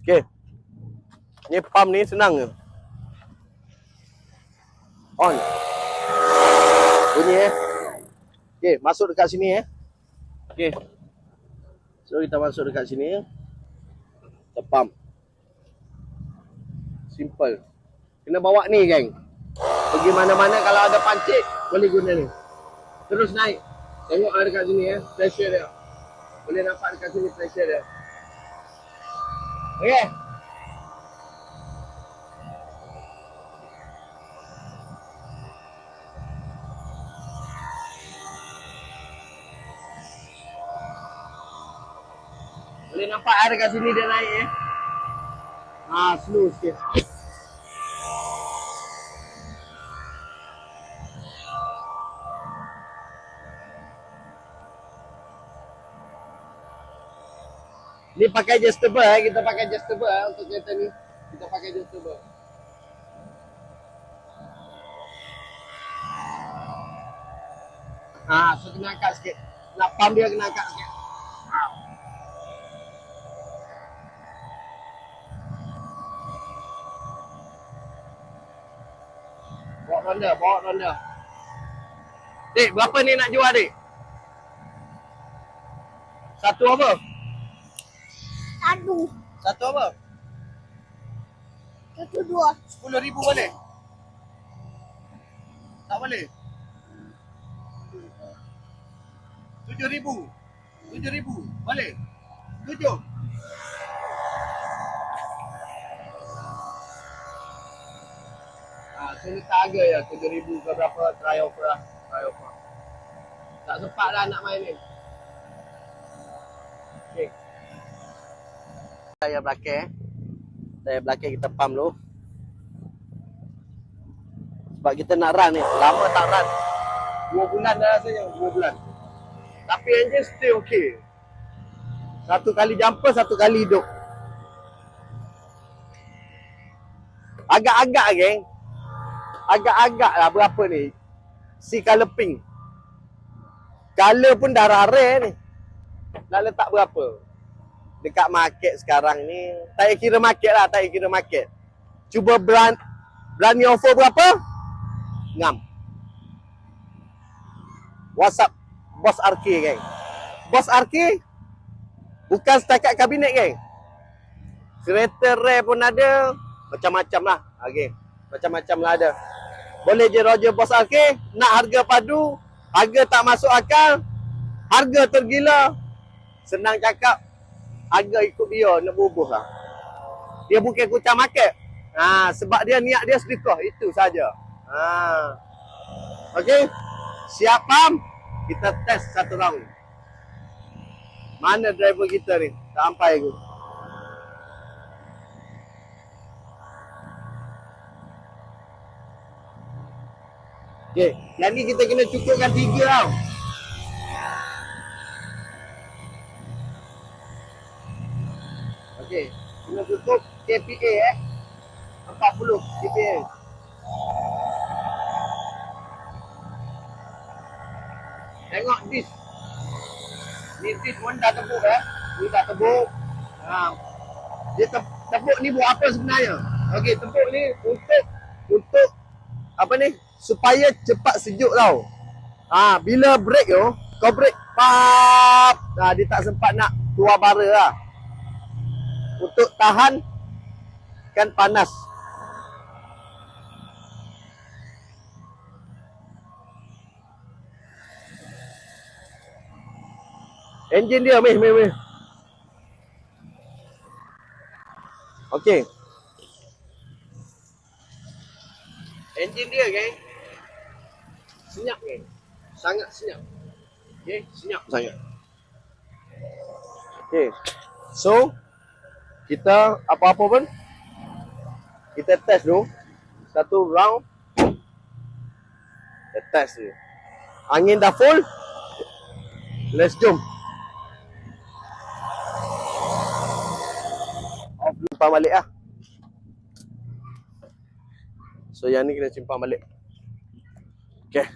Okey. Ni pump ni senang je. On. Bunyi eh. Okey, masuk dekat sini eh. Okey. So kita masuk dekat sini. Kita pump. Simple. Kena bawa ni geng. Pergi mana-mana kalau ada pancit boleh guna ni. Terus naik. Tengok ada dekat sini eh. Pressure dia. Boleh nampak dekat sini pressure dia. Okey. Boleh nampak ada kat sini dia naik eh. Ha, slow sikit. Ni pakai adjustable eh. Kita pakai adjustable eh untuk kereta ni. Kita pakai adjustable. Ha, so kena angkat sikit. Nak pump dia kena angkat sikit. Bawa ronda, bawa ronda. Dik, berapa ni nak jual dik? Satu apa? Aduh, Satu apa? satu dua. Sepuluh ribu boleh? Tak boleh? Tujuh ribu? Tujuh ribu? Boleh? Tujuh? Ah, so letak harga ya, tujuh ribu ke berapa, try offer lah. Try offer. Tak sempat lah nak main ni. Saya belakang. Saya belakang kita pump dulu. Sebab kita nak run ni. Lama tak run. Dua bulan dah rasanya. Dua bulan. Tapi engine still okay. Satu kali jumper, satu kali hidup. Agak-agak geng. Agak-agak lah berapa ni. Si color pink. Color pun dah rare ni. Nak letak berapa? Dekat market sekarang ni. Tak kira market lah. Tak kira market. Cuba brand Berani offer berapa? Ngam. WhatsApp Bos RK geng. Bos RK bukan setakat kabinet geng. Kereta rare pun ada. Macam-macam lah. Okay. Macam-macam lah ada. Boleh je Roger Bos RK. Nak harga padu. Harga tak masuk akal. Harga tergila. Senang cakap. Harga ikut dia. Nak bubuh lah. Dia bukan kucang market. Ha, sebab dia niat dia sedekah. Itu saja. Ha. Okey. Siap pam? Kita test satu round. Mana driver kita ni? Sampai ke? Okey, yang ni kita kena cukupkan tiga tau. Okey, kena cukup KPA eh. 40 KPA. Tengok dis. Ni dis pun dah tebuk eh. Ni dah tebuk. Ha. Dia te tebuk ni buat apa sebenarnya? Okey, tebuk ni untuk untuk apa ni? Supaya cepat sejuk tau. Ha, bila break tu, kau break pap. Ha, dia tak sempat nak keluar bara lah. Untuk tahan kan panas. Enjin dia meh meh meh. Okey. Enjin dia geng. Senyap geng. Sangat senyap. Okey, senyap sangat. Okey. So kita apa-apa pun kita test dulu satu round kita test dia. Angin dah full. Let's jump. Dulu simpan balik lah. So yang ni kena simpan balik. Okay.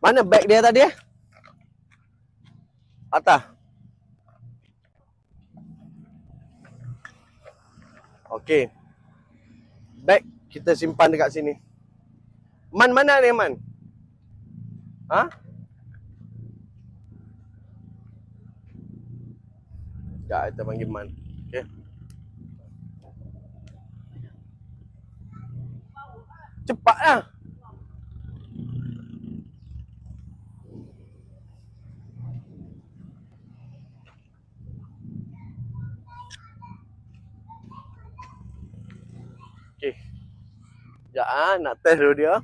Mana bag dia tadi eh? Atas. Okey. Bag kita simpan dekat sini. Man mana ni Man? Ha? Sekejap kita panggil Man. Okey. Cepatlah. Sekejap ah, nak test dulu dia.